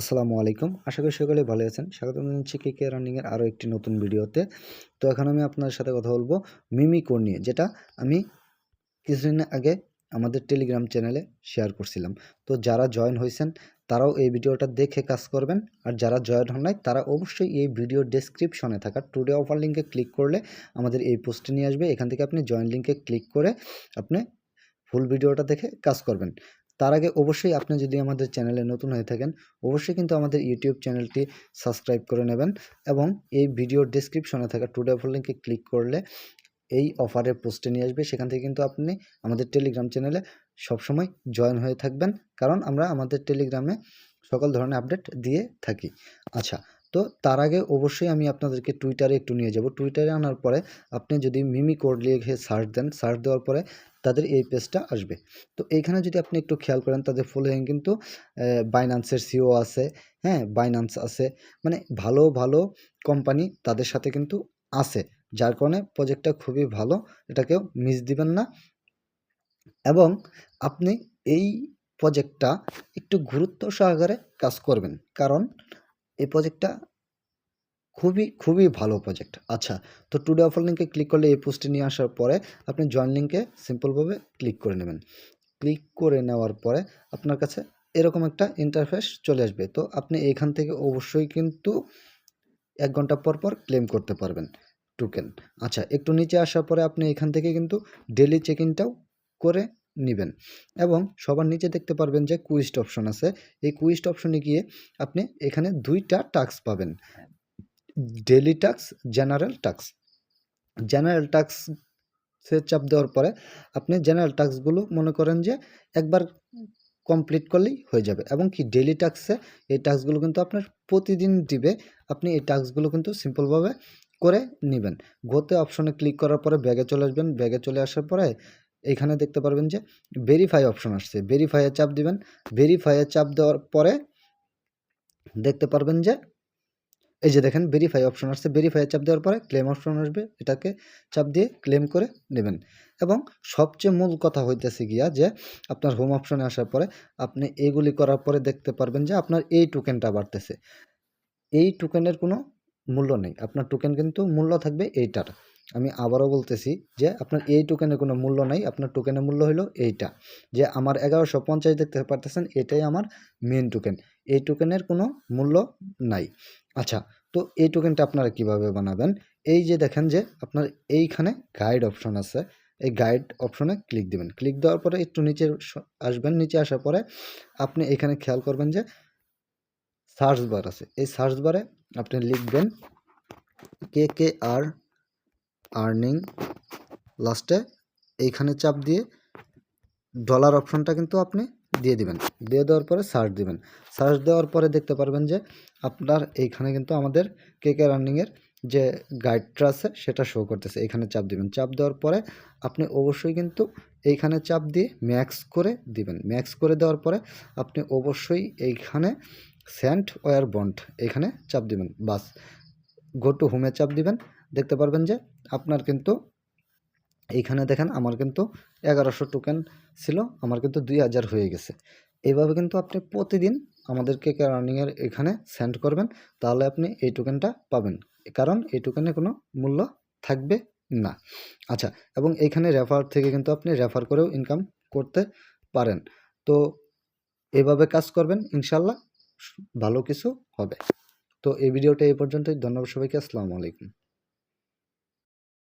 আসসালামু আলাইকুম। আশা করি সকলে ভালো আছেন। স্বাগত জানাচ্ছি কে কে রানিংয়ের আরও একটি নতুন ভিডিওতে। তো এখন আমি আপনাদের সাথে কথা বলব মিমি কোড নিয়ে, যেটা আমি কিছুদিন আগে আমাদের টেলিগ্রাম চ্যানেলে শেয়ার করছিলাম। তো যারা জয়েন হয়েছেন, তারাও এই ভিডিওটা দেখে কাজ করবেন। আর যারা জয়েন হন নাই, তারা অবশ্যই এই ভিডিও ডেসক্রিপশনে থাকা টুডে অফার লিঙ্কে ক্লিক করলে আমাদের এই পোস্টে নিয়ে আসবে। এখান থেকে আপনি জয়েন লিঙ্কে ক্লিক করে আপনি ফুল ভিডিওটা দেখে কাজ করবেন। তার আগে অবশ্যই আপনি যদি আমাদের চ্যানেলে নতুন হয়ে থাকেন, অবশ্যই কিন্তু আমাদের ইউটিউব চ্যানেলটি সাবস্ক্রাইব করে নেবেন এবং এই ভিডিওর ডিসক্রিপশনে থাকা টুডে অফার লিঙ্কে ক্লিক করলে এই অফারের পোস্টে নিয়ে আসবে। সেখান থেকে কিন্তু আপনি আমাদের টেলিগ্রাম চ্যানেলে সবসময় জয়েন হয়ে থাকবেন। কারণ আমরা আমাদের টেলিগ্রামে সকল ধরনের আপডেট দিয়ে থাকি। আচ্ছা তো তার আগে অবশ্যই আমি আপনাদেরকে টুইটারে একটু নিয়ে যাব। টুইটারে আনার পরে আপনি যদি মিমি কোড লিখে সার্চ দেন সার্চ দেওয়ার পরে তাদের এই পেজটা আসবে। তো এইখানে যদি আপনি একটু খেয়াল করেন, তাদের ফলোয়িং কিন্তু বাইনান্সের সিও আছে হ্যাঁ বাইনান্স আছে মানে ভালো ভালো কোম্পানি তাদের সাথে কিন্তু আছে। যার কারণে প্রজেক্টটা খুবই ভালো, এটাকেও মিস দিবেন না। এবং আপনি এই প্রজেক্টটা একটু গুরুত্ব সহকারে কাজ করবেন। কারণ এই প্রজেক্টটা খুবই খুবই ভালো প্রজেক্ট আচ্ছা তো টুডে অফার লিঙ্কে ক্লিক করলে এই পোস্টে নিয়ে আসার পরে আপনি জয়েন লিঙ্কে সিম্পলভাবে ক্লিক করে নেবেন। ক্লিক করে নেওয়ার পরে আপনার কাছে এরকম একটা ইন্টারফেস চলে আসবে। তো আপনি এখান থেকে অবশ্যই কিন্তু এক ঘণ্টা পর পর ক্লেম করতে পারবেন টোকেন আচ্ছা একটু নিচে আসার পরে আপনি এখান থেকে কিন্তু ডেলি চেক ইনটাও করে নেবেন। এবং সবার নিচে দেখতে পারবেন যে কুইস্ট অপশন আছে। এই কুইস্ট অপশনে গিয়ে আপনি এখানে দুইটা টাক্স পাবেন। Daily task general task general tasks সে চাপ দেওয়ার পরে আপনি জেনারেল টাস্কগুলো মনে করেন যে একবার কমপ্লিট করলেই হয়ে যাবে। এবং কি ডেলি টাস্কে এই টাস্কগুলো কিন্তু আপনার প্রতিদিন দিবে। আপনি এই টাস্কগুলো কিন্তু সিম্পলভাবে করে নেবেন। গোতে অপশনে ক্লিক করার পরে ব্যাগে চলে আসবেন। ব্যাগে চলে আসার পরে এখানে দেখতে পারবেন যে ভেরিফাই অপশন আসছে। ভেরিফাইয়ে চাপ দিবেন। ভেরিফাইয়ে চাপ দেওয়ার পরে দেখতে পারবেন যে এই যে দেখেন ভেরিফাই অপশন আসছে। ভেরিফাই চাপ দেওয়ার পরে ক্লেম অপশন আসবে। এটাকে চাপ দিয়ে ক্লেম করে নেবেন। এবং সবচেয়ে মূল কথা হইতেছে গিয়া যে আপনার হোম অপশনে আসার পরে আপনি এগুলি করার পরে দেখতে পারবেন যে আপনার এই টোকেনটা বাড়তেছে। এই টোকেনের কোনো মূল্য নেই। আপনার টোকেন কিন্তু মূল্য থাকবে এইটার। আমি আবারও বলতেছি যে আপনার এই টোকেনের কোনো মূল্য নাই, আপনার টোকেনের মূল্য হলো এইটা। যে আমার এগারোশো পঞ্চাশ দেখতে পারতেছেন, এটাই আমার মেন টোকেন এই টোকেনের কোনো মূল্য নাই। আচ্ছা তো এই টোকেনটা আপনারা কীভাবে বানাবেন? এই যে দেখেন যে আপনার এইখানে গাইড অপশন আছে। এই গাইড অপশনে ক্লিক দিবেন। ক্লিক দেওয়ার পরে একটু নিচে আসবেন। নিচে আসার পরে আপনি এখানে খেয়াল করবেন যে সার্চ বার আছে। এই সার্চ বারে আপনি লিখবেন কে কে আর আর্নিং লাস্টে এইখানে চাপ দিয়ে ডলার অপশনটা কিন্তু আপনি দিয়ে দিবেন। দিয়ে দেওয়ার পরে সার্চ দিবেন। সার্চ দেওয়ার পরে দেখতে পারবেন যে আপনার এইখানে কিন্তু আমাদের কে কে রানিংয়ের যে গাইডটা আছে সেটা শো করতেছে। এইখানে চাপ দিবেন। চাপ দেওয়ার পরে আপনি অবশ্যই কিন্তু এইখানে চাপ দিয়ে ম্যাক্স করে দিবেন। ম্যাক্স করে দেওয়ার পরে আপনি অবশ্যই এইখানে স্যান্ড ওয়ার বন্ড এখানে চাপ দিবেন। বাস গো টু হোমে চাপ দিবেন। দেখতে পারবেন যে আপনার কিন্তু এইখানে দেখেন আমার কিন্তু এগারোশো টোকেন ছিল, আমার কিন্তু দুই হাজার হয়ে গেছে। এইভাবে কিন্তু আপনি প্রতিদিন আমাদেরকে আর্নিংয়ের এখানে সেন্ড করবেন, তাহলে আপনি এই টোকেনটা পাবেন। কারণ এই টোকেনে কোনো মূল্য থাকবে না। আচ্ছা এবং এইখানে রেফার থেকে কিন্তু আপনি রেফার করেও ইনকাম করতে পারেন। তো এভাবে কাজ করবেন, ইনশাল্লাহ ভালো কিছু হবে। তো এই ভিডিওটা এই পর্যন্তই, ধন্যবাদ সবাইকে, আসসালামু আলাইকুম।